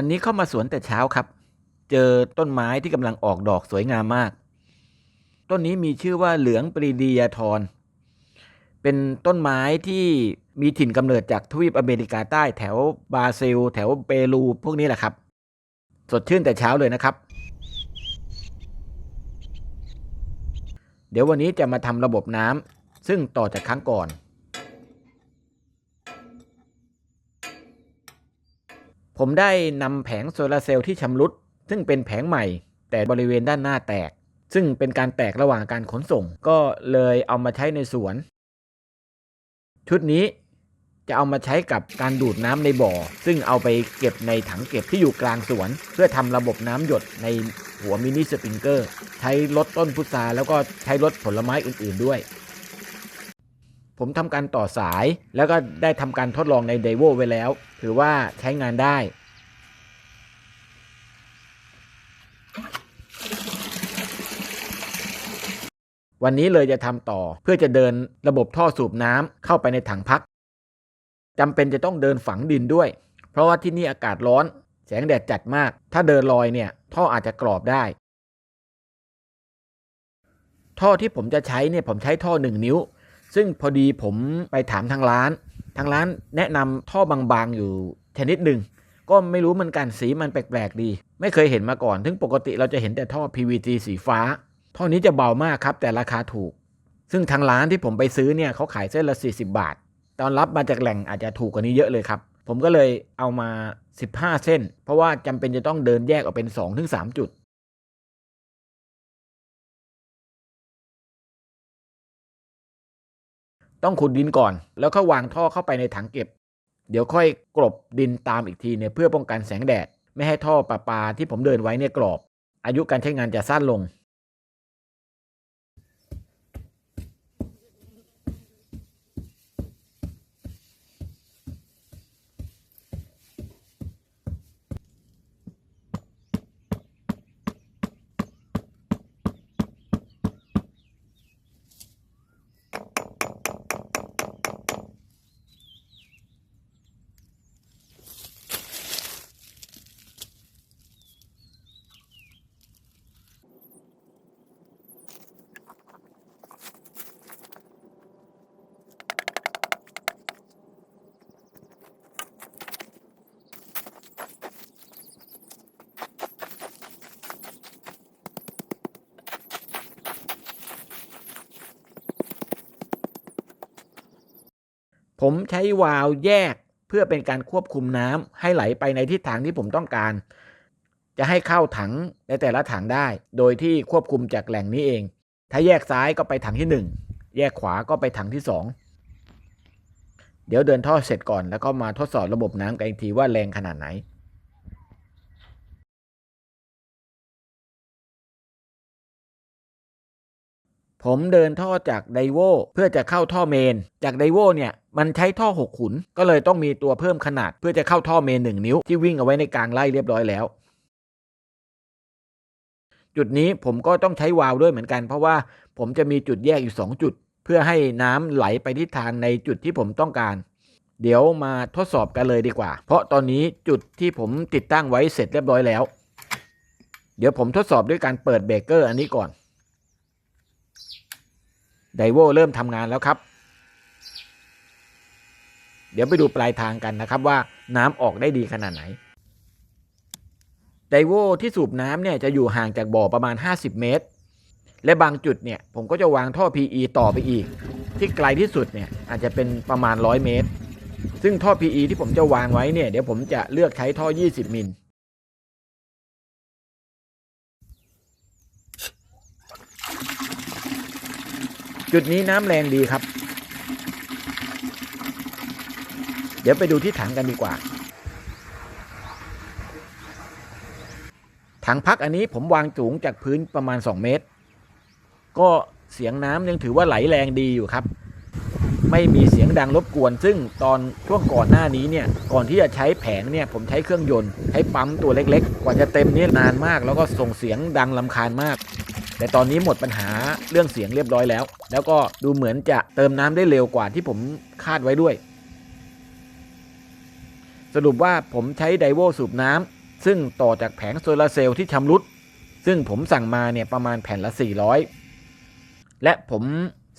วันนี้เข้ามาสวนแต่เช้าครับ เจอต้นไม้ที่กำลังออกดอกสวยงามมาก ต้นนี้มีชื่อว่าเหลืองปรีดียาทร เป็นต้นไม้ที่มีถิ่นกำเนิดจากทวีปอเมริกาใต้แถวบราซิล แถวเปรูพวกนี้แหละครับ สดชื่นแต่เช้าเลยนะครับ เดี๋ยววันนี้จะมาทำระบบน้ำซึ่งต่อจากครั้งก่อน ผมได้นำแผงโซลาร์เซลล์ที่ชำรุด ซึ่งเป็นแผงใหม่ แต่บริเวณด้านหน้าแตก ซึ่งเป็นการแตกระหว่างการขนส่ง ก็เลยเอามาใช้ในสวน ชุดนี้จะเอามาใช้กับการดูดน้ำในบ่อ ซึ่งเอาไปเก็บในถังเก็บที่อยู่กลางสวน เพื่อทำระบบน้ำหยดในหัวมินิสปริงเกอร์ ใช้ลดต้นพุทราแล้วก็ใช้ลดผลไม้อื่น ๆด้วย ผมทำการต่อสายแล้วก็ได้ทำการทดลองในเดโวไว้แล้ว ถือว่าใช้งานได้ วันนี้เลยจะทำต่อเพื่อจะเดินระบบท่อสูบน้ำเข้าไปในถังพักจำเป็นจะต้องเดินฝังดินด้วย เพราะว่าที่นี่อากาศร้อน แสงแดดจัดมาก ถ้าเดินลอยเนี่ยท่ออาจจะกรอบได้ ท่อที่ผมจะใช้เนี่ยผมใช้ท่อหนึ่งนิ้ว ซึ่งพอดีผมไปถามทางร้าน ทางร้านแนะนำท่อบางๆอยู่ชนิดหนึ่งก็ไม่รู้เหมือนกันสีมันแปลกๆดี ไม่เคยเห็นมาก่อนถึงปกติเราจะเห็นแต่ท่อ PVC สีฟ้า ท่อนี้จะเบามากครับ แต่ราคาถูก ซึ่งทางร้านที่ผมไปซื้อเนี่ยเขาขายเส้นละ 40 บาท ตอนรับมาจากแหล่งอาจจะถูกกว่านี้เยอะเลยครับ ผมก็เลยเอามา 15 เส้น เพราะว่าจำเป็นจะต้องเดินแยกออกเป็น 2-3 จุด ต้องขุดดินก่อน แล้วก็วางท่อเข้าไปในถังเก็บ เดี๋ยวค่อยกลบดินตามอีกทีเนี่ยเพื่อป้องกันแสงแดด ไม่ให้ท่อประปาที่ผมเดินไว้เนี่ยกรอบ อายุการใช้งานจะสั้นลง ผมใช้วาล์วแยกเพื่อเป็นการควบคุมน้ำให้ไหลไปในทิศทางที่ผมต้องการ จะให้เข้าถังในแต่ละถังได้ โดยที่ควบคุมจากแหล่งนี้เอง ถ้าแยกซ้ายก็ไปถังที่ 1 แยกขวาก็ไปถังที่ 2 เดี๋ยวเดินท่อเสร็จก่อนแล้วก็มาทดสอบระบบน้ำกันอีกทีว่าแรงขนาดไหน ผมเดินท่อจากไดโวเพื่อจะเข้าท่อเมน จากไดโวเนี่ยมันใช้ท่อ 6 ขุน ก็เลยต้องมีตัวเพิ่มขนาดเพื่อจะเข้าท่อเมน 1 นิ้วที่วิ่งเอาไว้ในกลางไร่เรียบร้อยแล้ว จุดนี้ผมก็ต้องใช้วาล์วด้วยเหมือนกัน เพราะว่าผมจะมีจุดแยกอยู่ 2 จุด เพื่อให้น้ำไหลไปทิศทางในจุดที่ผมต้องการ เดี๋ยวมาทดสอบกันเลยดีกว่า เพราะตอนนี้จุดที่ผมติดตั้งไว้เสร็จเรียบร้อยแล้ว เดี๋ยวผมทดสอบด้วยการเปิดเบรกเกอร์อันนี้ก่อน ไดโวเริ่มทำงานแล้วครับ เดี๋ยวไปดูปลายทางกันนะครับว่าน้ำออกได้ดีขนาดไหน ไดโวที่สูบน้ำเนี่ยจะอยู่ห่างจากบ่อประมาณ 50 เมตร และบางจุดเนี่ยผมก็จะวางท่อ PE ต่อไปอีก ที่ไกลที่สุดเนี่ยอาจจะเป็นประมาณ 100 เมตร ซึ่งท่อ PE ที่ผมจะวางไว้เนี่ยเดี๋ยวผมจะเลือกใช้ท่อ 20 มิล จุดนี้น้ำแรงดีครับ เดี๋ยวไปดูที่ถังกันดีกว่า ถังพักอันนี้ผมวางสูงจากพื้นประมาณ 2 เมตร ก็เสียงน้ำยังถือว่าไหลแรงดีอยู่ครับ ไม่มีเสียงดังรบกวน ซึ่งตอนช่วงก่อนหน้านี้เนี่ย ก่อนที่จะใช้แผงเนี่ย ผมใช้เครื่องยนต์ ใช้ปั๊มตัวเล็ก ๆ กว่าจะเต็มนี่นานมาก แล้วก็ส่งเสียงดังลำคาญมาก แต่ตอนนี้หมดปัญหาเรื่องเสียงเรียบร้อยแล้ว แล้วก็ดูเหมือนจะเติมน้ำได้เร็วกว่าที่ผมคาดไว้ด้วย สรุปว่าผมใช้ไดโวสูบน้ำซึ่งต่อจากแผงโซลาร์เซลล์ที่ชำรุด ซึ่งผมสั่งมาเนี่ยประมาณแผ่นละ 400 และผม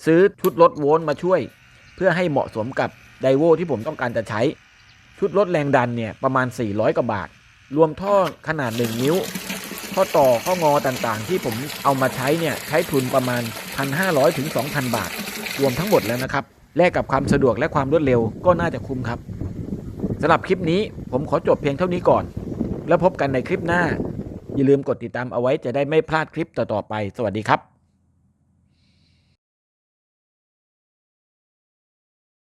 ซื้อชุดลดโวลต์มาช่วย เพื่อให้เหมาะสมกับไดโวที่ผมต้องการจะใช้ ชุดลดแรงดันเนี่ยประมาณ 400 กว่าบาท รวมท่อขนาด 1 นิ้ว ข้อต่อข้องอต่างๆ ที่ผมเอามาใช้เนี่ยใช้ทุนประมาณ 1,500ถึง2,000 บาท รวมทั้งหมดแล้วนะครับแลกกับความสะดวกและความรวดเร็วก็น่าจะคุ้มครับสำหรับคลิปนี้ผมขอจบเพียงเท่านี้ก่อน แล้วพบกันในคลิปหน้า อย่าลืมกดติดตามเอาไว้จะได้ไม่พลาดคลิปต่อๆไป สวัสดีครับ